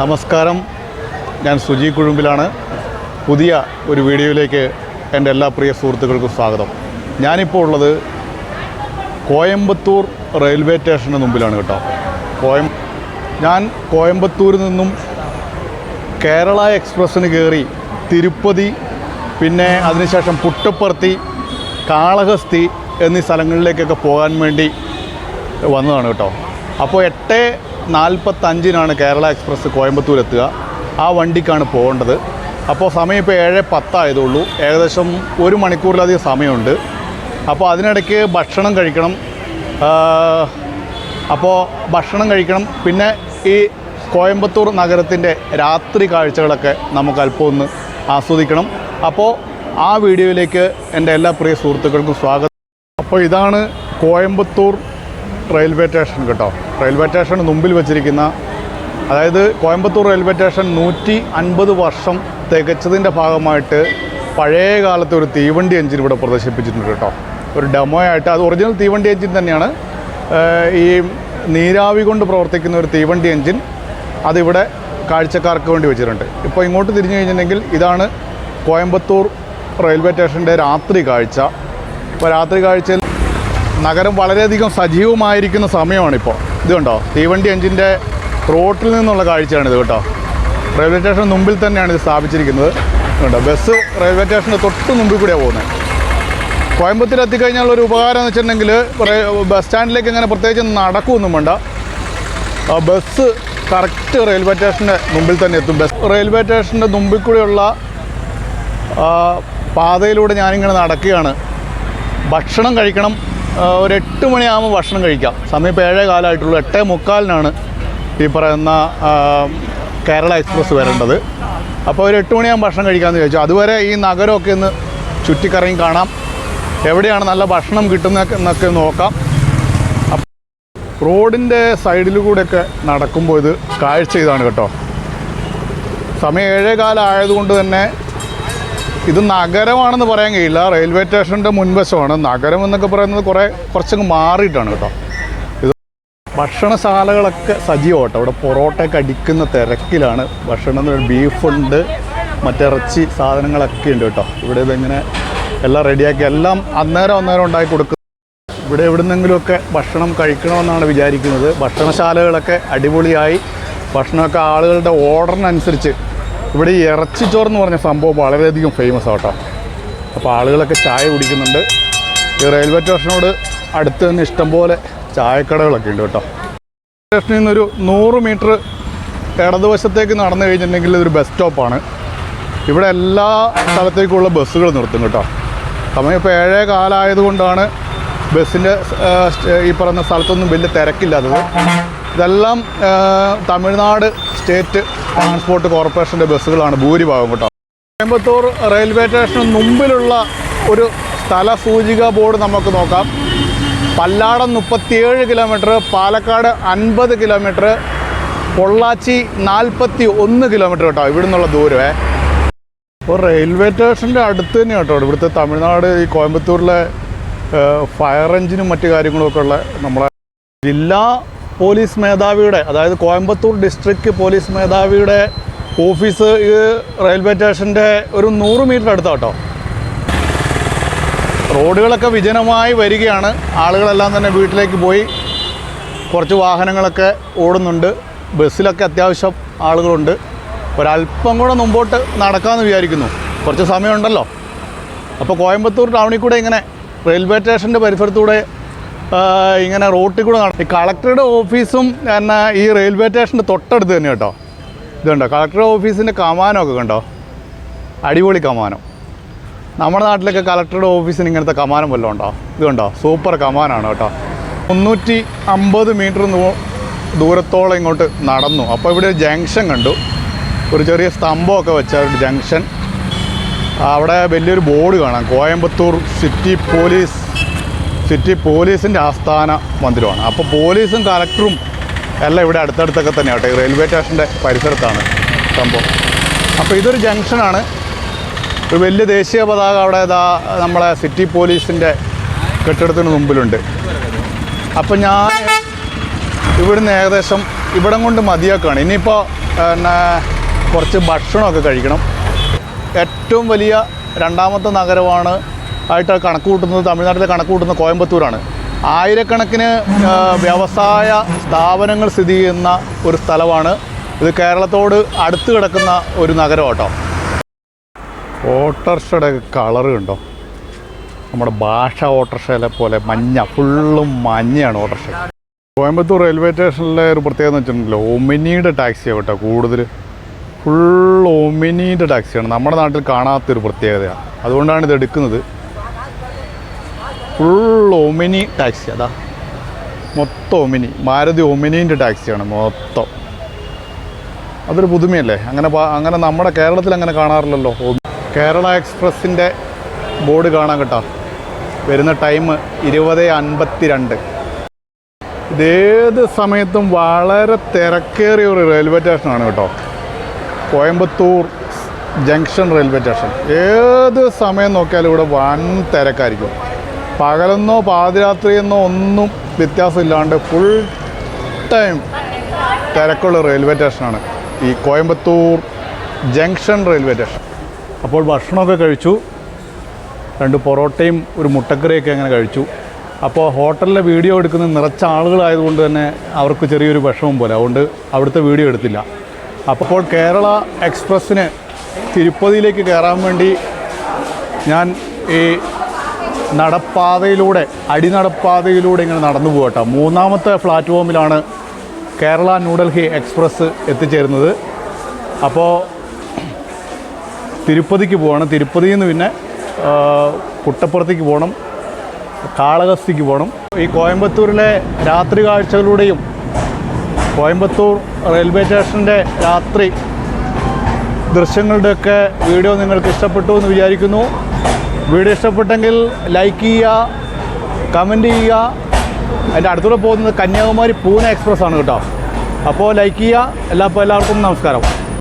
നമസ്കാരം. ഞാൻ സുജി കുഴുമ്പിലാണ്. പുതിയ ഒരു വീഡിയോയിലേക്ക് എന്റെ എല്ലാ പ്രിയ സുഹൃത്തുക്കൾക്കും സ്വാഗതം. ഞാനിപ്പോൾ ഉള്ളത് കോയമ്പത്തൂർ റെയിൽവേ സ്റ്റേഷന് മുമ്പിലാണ് കേട്ടോ. കോയം ഞാൻ കോയമ്പത്തൂരിൽ നിന്നും കേരള എക്സ്പ്രസ്സിന് കയറി തിരുപ്പതി പിന്നെ അതിനുശേഷം പുട്ടപ്പർത്തി കാളഹസ്തി എന്നീ സ്ഥലങ്ങളിലേക്കൊക്കെ പോകാൻ വേണ്ടി വന്നതാണ് കേട്ടോ. അപ്പോൾ എട്ട് നാൽപ്പത്തഞ്ചിനാണ് കേരള എക്സ്പ്രസ് കോയമ്പത്തൂർ എത്തുക ആ വണ്ടിക്കാണ് പോകേണ്ടത്. അപ്പോൾ സമയം ഇപ്പോൾ ഏഴ് പത്തായതുള്ളൂ. ഏകദേശം ഒരു മണിക്കൂറിലധികം സമയമുണ്ട്. അപ്പോൾ അതിനിടയ്ക്ക് ഭക്ഷണം കഴിക്കണം. അപ്പോൾ ഭക്ഷണം കഴിക്കണം. പിന്നെ ഈ കോയമ്പത്തൂർ നഗരത്തിന്റെ രാത്രി കാഴ്ചകളൊക്കെ നമുക്ക് അല്പം ഒന്ന് ആസ്വദിക്കണം. അപ്പോൾ ആ വീഡിയോയിലേക്ക് എന്റെ എല്ലാ പ്രിയ സുഹൃത്തുക്കൾക്കും സ്വാഗതം. അപ്പോൾ ഇതാണ് കോയമ്പത്തൂർ റെയിൽവേ സ്റ്റേഷൻ കേട്ടോ. റെയിൽവേ സ്റ്റേഷന് മുമ്പിൽ വെച്ചിരിക്കുന്ന അതായത് കോയമ്പത്തൂർ റെയിൽവേ സ്റ്റേഷൻ നൂറ്റി അൻപത് വർഷം തികച്ചതിന്റെ ഭാഗമായിട്ട് പഴയ കാലത്തെ ഒരു തീവണ്ടി എഞ്ചിൻ ഇവിടെ പ്രദർശിപ്പിച്ചിട്ടുണ്ട് കേട്ടോ. ഒരു ഡെമോ ആയിട്ട് അത് ഒറിജിനൽ തീവണ്ടി എഞ്ചിൻ തന്നെയാണ്. ഈ നീരാവി കൊണ്ട് പ്രവർത്തിക്കുന്ന ഒരു തീവണ്ടി എഞ്ചിൻ അതിവിടെ കാഴ്ചക്കാർക്ക് വേണ്ടി വെച്ചിട്ടുണ്ട്. ഇപ്പോൾ ഇങ്ങോട്ട് തിരിഞ്ഞു കഴിഞ്ഞിട്ടുണ്ടെങ്കിൽ ഇതാണ് കോയമ്പത്തൂർ റെയിൽവേ സ്റ്റേഷന്റെ രാത്രി കാഴ്ച. ഇപ്പോൾ രാത്രി കാഴ്ചയിൽ നഗരം വളരെയധികം സജീവമായിരിക്കുന്ന സമയമാണിപ്പോൾ. ഇത് കണ്ടോ തീവണ്ടി എഞ്ചിന്റെ റോട്ടിൽ നിന്നുള്ള കാഴ്ചയാണിത് കേട്ടോ. റെയിൽവേ സ്റ്റേഷന് മുമ്പിൽ തന്നെയാണ് ഇത് സ്ഥാപിച്ചിരിക്കുന്നത്. കണ്ടോ ബസ് റെയിൽവേ സ്റ്റേഷന്റെ തൊട്ട് മുമ്പിൽ കൂടിയാണ് പോകുന്നത്. കോയമ്പത്തൂർ എത്തിക്കഴിഞ്ഞാൽ ഒരു ഉപകാരം എന്ന് വെച്ചിട്ടുണ്ടെങ്കിൽ ബസ് സ്റ്റാൻഡിലേക്ക് ഇങ്ങനെ പ്രത്യേകിച്ച് നടക്കുമൊന്നും വേണ്ട. ബസ് കറക്റ്റ് റെയിൽവേ സ്റ്റേഷന്റെ മുമ്പിൽ തന്നെ എത്തും. ബസ് റെയിൽവേ സ്റ്റേഷന്റെ മുമ്പിൽ കൂടെയുള്ള പാതയിലൂടെ ഞാനിങ്ങനെ നടക്കുകയാണ്. ഭക്ഷണം കഴിക്കണം. ഒരു എട്ട് മണിയാകുമ്പോൾ ഭക്ഷണം കഴിക്കാം. സമയം ഇപ്പോൾ ഏഴേ കാലമായിട്ടുള്ളൂ എട്ടേ മുക്കാലിനാണ് ഈ പറയുന്ന കേരള എക്സ്പ്രസ് വരേണ്ടത്. അപ്പോൾ ഒരു എട്ട് മണിയാകുമ്പോൾ ഭക്ഷണം കഴിക്കാമെന്ന് ചോദിച്ചു അതുവരെ ഈ നഗരമൊക്കെ ഒന്ന് ചുറ്റിക്കറങ്ങി കാണാം. എവിടെയാണ് നല്ല ഭക്ഷണം കിട്ടുന്നതൊക്കെ എന്നൊക്കെ നോക്കാം. റോഡിന്റെ സൈഡിൽ കൂടെയൊക്കെ നടക്കുമ്പോൾ ഇത് കാഴ്ച ഇതാണ് കേട്ടോ. സമയം ഏഴേ കാലം ആയതുകൊണ്ട് തന്നെ ഇത് നഗരമാണെന്ന് പറയാൻ കഴിയില്ല. റെയിൽവേ സ്റ്റേഷന്റെ മുൻവശമാണ്. നഗരം എന്നൊക്കെ പറയുന്നത് കുറേ കുറച്ചങ്ങ് മാറിയിട്ടാണ് കേട്ടോ. ഇത് ഭക്ഷണശാലകളൊക്കെ സജീവമാട്ടോ. ഇവിടെ പൊറോട്ടയൊക്കെ അടിക്കുന്ന തിരക്കിലാണ്. ഭക്ഷണം ബീഫുണ്ട് മറ്റിറച്ചി സാധനങ്ങളൊക്കെ ഉണ്ട് കേട്ടോ. ഇവിടെ ഇതിങ്ങനെ എല്ലാം റെഡിയാക്കി എല്ലാം അന്നേരം അന്നേരം ഉണ്ടാക്കി കൊടുക്കും. ഇവിടെ എവിടുന്നെങ്കിലുമൊക്കെ ഭക്ഷണം കഴിക്കണമെന്നാണ് വിചാരിക്കുന്നത്. ഭക്ഷണശാലകളൊക്കെ അടിപൊളിയായി. ഭക്ഷണമൊക്കെ ആളുകളുടെ ഓർഡറിനനുസരിച്ച് ഇവിടെ ഈ ഇറച്ചിച്ചോറ് എന്ന് പറഞ്ഞ സംഭവം വളരെയധികം ഫേമസ് ആട്ടോ. അപ്പോൾ ആളുകളൊക്കെ ചായ കുടിക്കുന്നുണ്ട്. ഈ റെയിൽവേ സ്റ്റേഷനോട് അടുത്ത് തന്നെ ഇഷ്ടംപോലെ ചായക്കടകളൊക്കെ ഉണ്ട് കേട്ടോ. സ്റ്റേഷനിൽ നിന്നൊരു നൂറ് മീറ്റർ ഇടതുവശത്തേക്ക് നടന്നു കഴിഞ്ഞിട്ടുണ്ടെങ്കിൽ ഇതൊരു ബസ് സ്റ്റോപ്പാണ് ഇവിടെ എല്ലാ സ്ഥലത്തേക്കുള്ള ബസ്സുകൾ നിർത്തും കേട്ടോ. സമയം ഇപ്പോൾ ഏഴേ കാലമായതുകൊണ്ടാണ് ബസ്സിന്റെ ഈ പറയുന്ന സ്ഥലത്തൊന്നും വലിയ തിരക്കില്ലാത്തത് ഇതെല്ലാം തമിഴ്നാട് സ്റ്റേറ്റ് ട്രാൻസ്പോർട്ട് കോർപ്പറേഷന്റെ ബസ്സുകളാണ് ഭൂരിഭാഗം കേട്ടോ. കോയമ്പത്തൂർ റെയിൽവേ സ്റ്റേഷന് മുമ്പിലുള്ള ഒരു സ്ഥല സൂചിക ബോർഡ് നമുക്ക് നോക്കാം. പല്ലാടം മുപ്പത്തിയേഴ് കിലോമീറ്റർ പാലക്കാട് അൻപത് കിലോമീറ്റർ പൊള്ളാച്ചി നാൽപ്പത്തി ഒന്ന് കിലോമീറ്റർ കേട്ടോ ഇവിടെ നിന്നുള്ള ദൂരമേ. ഇപ്പോൾ റെയിൽവേ സ്റ്റേഷന്റെ അടുത്ത് തന്നെ കേട്ടോ ഇവിടുത്തെ തമിഴ്നാട് ഈ കോയമ്പത്തൂരിലെ ഫയർ എഞ്ചിനും മറ്റു കാര്യങ്ങളൊക്കെ ഉള്ള നമ്മളെ ജില്ലാ പോലീസ് മേധാവിയുടെ അതായത് കോയമ്പത്തൂർ ഡിസ്ട്രിക്ട് പോലീസ് മേധാവിയുടെ ഓഫീസ് ഈ റെയിൽവേ സ്റ്റേഷന്റെ ഒരു നൂറ് മീറ്റർ അടുത്താട്ടോ. റോഡുകളൊക്കെ വിജനമായി വരികയാണ്. ആളുകളെല്ലാം തന്നെ വീട്ടിലേക്ക് പോയി കുറച്ച് വാഹനങ്ങളൊക്കെ ഓടുന്നുണ്ട്. ബസ്സിലൊക്കെ അത്യാവശ്യം ആളുകളുണ്ട്. ഒരല്പം കൂടെ മുമ്പോട്ട് നടക്കാമെന്ന് വിചാരിക്കുന്നു. കുറച്ച് സമയമുണ്ടല്ലോ. അപ്പോൾ കോയമ്പത്തൂർ ടൗണിൽ കൂടെ ഇങ്ങനെ റെയിൽവേ സ്റ്റേഷന്റെ പരിസരത്തൂടെ ഇങ്ങനെ റോട്ടിൽ കൂടെ നടക്കും കളക്ടറുടെ ഓഫീസും എന്നാ ഈ റെയിൽവേ സ്റ്റേഷന്റെ തൊട്ടടുത്ത് തന്നെ കേട്ടോ. ഇതുണ്ടോ? കളക്ടറുടെ ഓഫീസിന്റെ കമാനമൊക്കെ കണ്ടോ? അടിപൊളി കമാനം. നമ്മുടെ നാട്ടിലൊക്കെ കളക്ടറുടെ ഓഫീസിന് ഇങ്ങനത്തെ കമാനം വല്ലതും ഉണ്ടോ? ഇത് കണ്ടോ സൂപ്പർ കമാനാണ് കേട്ടോ. മുന്നൂറ്റി അമ്പത് മീറ്റർ ദൂരത്തോളം ഇങ്ങോട്ട് നടന്നു. അപ്പോൾ ഇവിടെ ഒരു ജംഗ്ഷൻ കണ്ടു. ഒരു ചെറിയ സ്തംഭമൊക്കെ വെച്ച ഒരു ജംഗ്ഷൻ. അവിടെ വലിയൊരു ബോർഡ് കാണാം. കോയമ്പത്തൂർ സിറ്റി പോലീസ് സിറ്റി പോലീസിന്റെ ആസ്ഥാന മന്ദിരമാണ്. അപ്പോൾ പോലീസും കളക്ടറും എല്ലാം ഇവിടെ അടുത്തടുത്തൊക്കെ തന്നെ കേട്ടോ. റെയിൽവേ സ്റ്റേഷന്റെ പരിസരത്താണ് സംഭവം. അപ്പോൾ ഇതൊരു ജംഗ്ഷനാണ്. ഒരു വലിയ ദേശീയ പതാക അവിടെ ഇതാ നമ്മളെ സിറ്റി പോലീസിന്റെ കെട്ടിടത്തിന് മുമ്പിലുണ്ട്. അപ്പോൾ ഞാൻ ഇവിടുന്ന് ഏകദേശം ഇവിടം കൊണ്ട് മതിയാക്കുകയാണ് ഇനിയിപ്പോൾ പിന്നെ കുറച്ച് ഭക്ഷണമൊക്കെ കഴിക്കണം. ഏറ്റവും വലിയ രണ്ടാമത്തെ നഗരമാണ് ആയിട്ട് കണക്ക് കൂട്ടുന്നത് തമിഴ്നാട്ടിലെ കണക്ക് കൂട്ടുന്നത് കോയമ്പത്തൂരാണ്. ആയിരക്കണക്കിന് വ്യവസായ സ്ഥാപനങ്ങൾ സ്ഥിതി ചെയ്യുന്ന ഒരു സ്ഥലമാണ്. ഇത് കേരളത്തോട് അടുത്ത് കിടക്കുന്ന ഒരു നഗരം കേട്ടോ. ഓട്ടർഷയുടെ കളറ് കണ്ടോ? നമ്മുടെ ഭാഷ ഓട്ടർഷയിലെ പോലെ മഞ്ഞ ഫുള്ളും മഞ്ഞയാണ് ഓട്ടർഷ. കോയമ്പത്തൂർ റെയിൽവേ സ്റ്റേഷനിലെ ഒരു പ്രത്യേകത എന്ന് വെച്ചിട്ടുണ്ടല്ലോ ഒമിനിയുടെ ടാക്സിയാണ് കേട്ടോ കൂടുതൽ ഫുൾ ഒമിനിയുടെ ടാക്സിയാണ് നമ്മുടെ നാട്ടിൽ കാണാത്തൊരു പ്രത്യേകതയാണ്. അതുകൊണ്ടാണ് ഇത് എടുക്കുന്നത്. ഫുൾ ഒമിനി ടാക്സി അതാ. മൊത്തം ഒമിനി മാരുതി ഒമിനീന്റെ ടാക്സിയാണ് മൊത്തം. അതൊരു പുതുമയല്ലേ? അങ്ങനെ അങ്ങനെ നമ്മുടെ കേരളത്തിൽ അങ്ങനെ കാണാറില്ലല്ലോ. കേരള എക്സ്പ്രസിന്റെ ബോർഡ് കാണാൻ കേട്ടോ. വരുന്ന ടൈം ഇരുപത് അൻപത്തി രണ്ട് ഇതേത് സമയത്തും വളരെ തിരക്കേറിയ ഒരു റെയിൽവേ സ്റ്റേഷനാണ് കേട്ടോ. Coimbatore junction railway station. ഏത് സമയം നോക്കിയാലും ഇവിടെ വൻ തിരക്കായിരിക്കും. പകലെന്നോ പാതിരാത്രിയെന്നോ ഒന്നും വ്യത്യാസമില്ലാണ്ട് ഫുൾ ടൈം തിരക്കുള്ള റെയിൽവേ സ്റ്റേഷനാണ് ഈ കോയമ്പത്തൂർ ജംഗ്ഷൻ റെയിൽവേ സ്റ്റേഷൻ. അപ്പോൾ ഭക്ഷണമൊക്കെ കഴിച്ചു. രണ്ട് പൊറോട്ടയും ഒരു മുട്ടക്കറിയൊക്കെ അങ്ങനെ കഴിച്ചു. അപ്പോൾ ഹോട്ടലിലെ വീഡിയോ എടുക്കുന്ന നിറച്ച ആളുകളായതുകൊണ്ട് തന്നെ അവർക്ക് ചെറിയൊരു വിഷമം പോലെ. അതുകൊണ്ട് അവിടുത്തെ വീഡിയോ എടുത്തില്ല. അപ്പോൾ കേരള എക്സ്പ്രസ്സിന് തിരുപ്പതിയിലേക്ക് കയറാൻ വേണ്ടി ഞാൻ ഈ നടപ്പാതയിലൂടെ അടിനടപ്പാതയിലൂടെ ഇങ്ങനെ നടന്നു പോകട്ടെ മൂന്നാമത്തെ പ്ലാറ്റ്ഫോമിലാണ് കേരള ന്യൂഡൽഹി എക്സ്പ്രസ് എത്തിച്ചേരുന്നത്. അപ്പോൾ തിരുപ്പതിക്ക് പോകണം. തിരുപ്പതിയിൽ നിന്ന് പിന്നെ പുട്ടപ്പുറത്തേക്ക് പോകണം. കാളഹസ്തിക്ക് പോകണം. ഈ കോയമ്പത്തൂരിലെ രാത്രി കാഴ്ചകളുടെയും കോയമ്പത്തൂർ റെയിൽവേ സ്റ്റേഷന്റെ രാത്രി ദൃശ്യങ്ങളുടെയൊക്കെ വീഡിയോ നിങ്ങൾക്ക് ഇഷ്ടപ്പെട്ടു എന്ന് വിചാരിക്കുന്നു. വീഡിയോ ഇഷ്ടപ്പെട്ടെങ്കിൽ ലൈക്ക് ചെയ്യുക കമന്റ് ചെയ്യുക. അതിന്റെ അടുത്തൂടെ പോകുന്നത് കന്യാകുമാരി പൂനെ എക്സ്പ്രസ് ആണ് കേട്ടോ. അപ്പോൾ ലൈക്ക് ചെയ്യുക. എല്ലാ എല്ലാവർക്കും നമസ്കാരം.